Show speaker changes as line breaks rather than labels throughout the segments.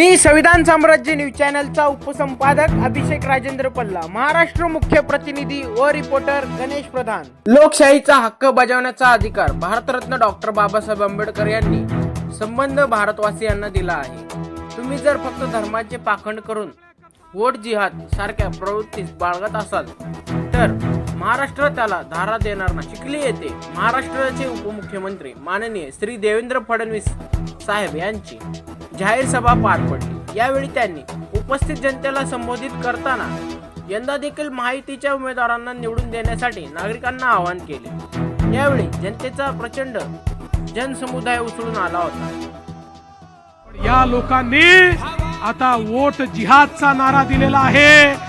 मी संविधान साम्राज्य न्यूज चॅनलचा उपसंपादक अभिषेक राजेंद्र पल्ला महाराष्ट्र मुख्य प्रतिनिधी व रिपोर्टर गणेश प्रधान. लोकशाहीचा हक्क बजावण्याचा अधिकार भारतरत्न डॉक्टर बाबासाहेब आंबेडकर यांनी संबंध भारतवासियांना दिला आहे. तुम्ही जर फक्त धर्माचे पाखंड करून वोट जिहाद सारख्या प्रवृत्तीस बाळगत असाल तर महाराष्ट्र त्याला धारा देणार नाही. चिखली येथे महाराष्ट्राचे उपमुख्यमंत्री माननीय श्री देवेंद्र फडणवीस साहेब यांची जाहीर सभा पार पडली. यावेळी त्यांनी उपस्थित जनतेला संबोधित करताना यंदा देखील माहितीच्या उमेदवारांना निवडून देण्यासाठी नागरिकांना आवाहन केले. यावेळी जनतेचा प्रचंड जनसमुदाय उचलून आला होता.
या लोकांनी आता वोट जिहादचा नारा दिलेला आहे.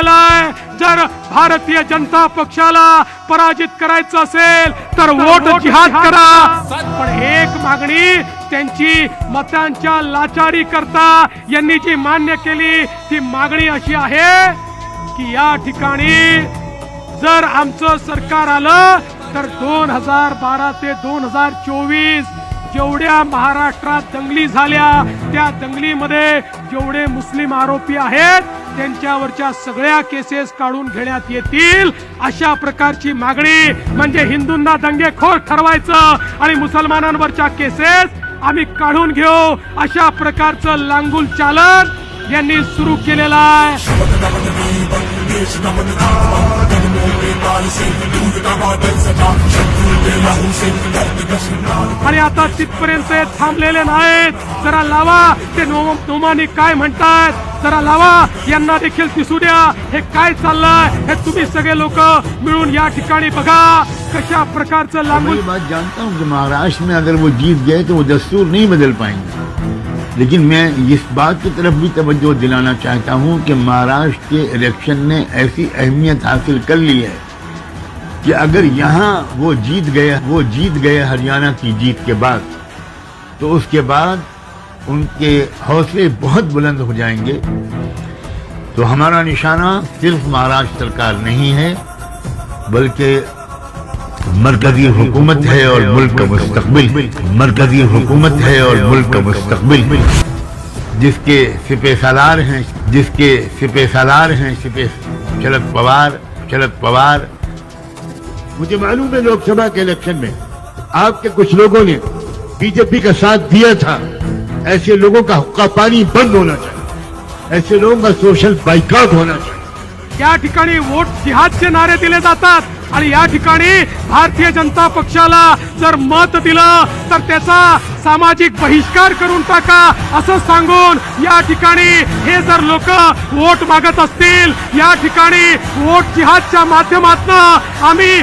आहे जर भारतीय जनता पक्षाला पराजित करायचं असेल तर वोट जिहाद करा. पण एक मागणी त्यांची मतांच्या लाचारी करता यांनी जी मान्य केली ती मागणी अशी आहे की या ठिकाणी जर आमचं सरकार आलं तर दोन हजार बारा ते दोन हजार चोवीस जेवढ्या महाराष्ट्रात दंगली झाल्या त्या दंगलीमध्ये जेवढे मुस्लिम आरोपी आहेत त्यांच्यावरच्या सगळ्या केसेस काढून घेण्यात येतील. अशा प्रकारची मागणी म्हणजे हिंदूंना दंगेखोर ठरवायचं आणि मुसलमानांवरच्या केसेस आम्ही काढून घेऊ. अशा प्रकारचं लांगुल चालन यांनी सुरू केलेलं आहे. आणि आता तिथपर्यंत हे थांबलेले नाहीत. जरा लावा. ते नोमाने काय म्हणतात? जरा लावा. यांना देखील दिसू द्या. हे काय चाललंय? हे तुम्ही सगळे लोक मिळून या ठिकाणी बघा. कशा प्रकारचं
मैं बात जानता हूँ कि महाराष्ट्र में अगर वो जीत गए तो वो दस्तूर नहीं बदल पाएंगे। लेकिन मैं इस बात की तरफ़ भी तवज्जो दिलाना चाहता हूँ कि महाराष्ट्र के इलेक्शन ने ऐसी अहमियत हासिल कर ली है कि अगर यहाँ वो जीत गए वो जीत गए हरियाणा की जीत के बाद तो उसके बाद उनके हौसले बहुत बुलंद हो जाएँगे। तो हमारा निशाना सिर्फ़ महाराष्ट्र सरकार नहीं है, बल्कि مرکزی حکومت ہے اور ملک کا مستقبل، مرکزی حکومت ہے اور ملک کا مستقبل۔ جس کے سپہ سالار ہیں، جس کے سپہ سالار ہیں، سپہ شرد پوار شرد پوار۔ مجھے معلوم ہے لوک سبھا کے الیکشن میں آپ کے کچھ لوگوں نے بی جے پی کا ساتھ دیا تھا۔ ایسے لوگوں کا حقہ پانی بند ہونا چاہیے۔ ایسے لوگوں کا سوشل بائیکاٹ ہونا چاہیے۔
या ठिकाणी वोट जिहादचे नारे दिले जातात. आणि या ठिकाणी भारतीय जनता पक्षाला जर मत दिलं तर त्याचा सामाजिक बहिष्कार करून टाका असं सांगून या ठिकाणी हे जर लोक वोट मागत असतील या ठिकाणी वोट जिहादच्या माध्यमातून आम्ही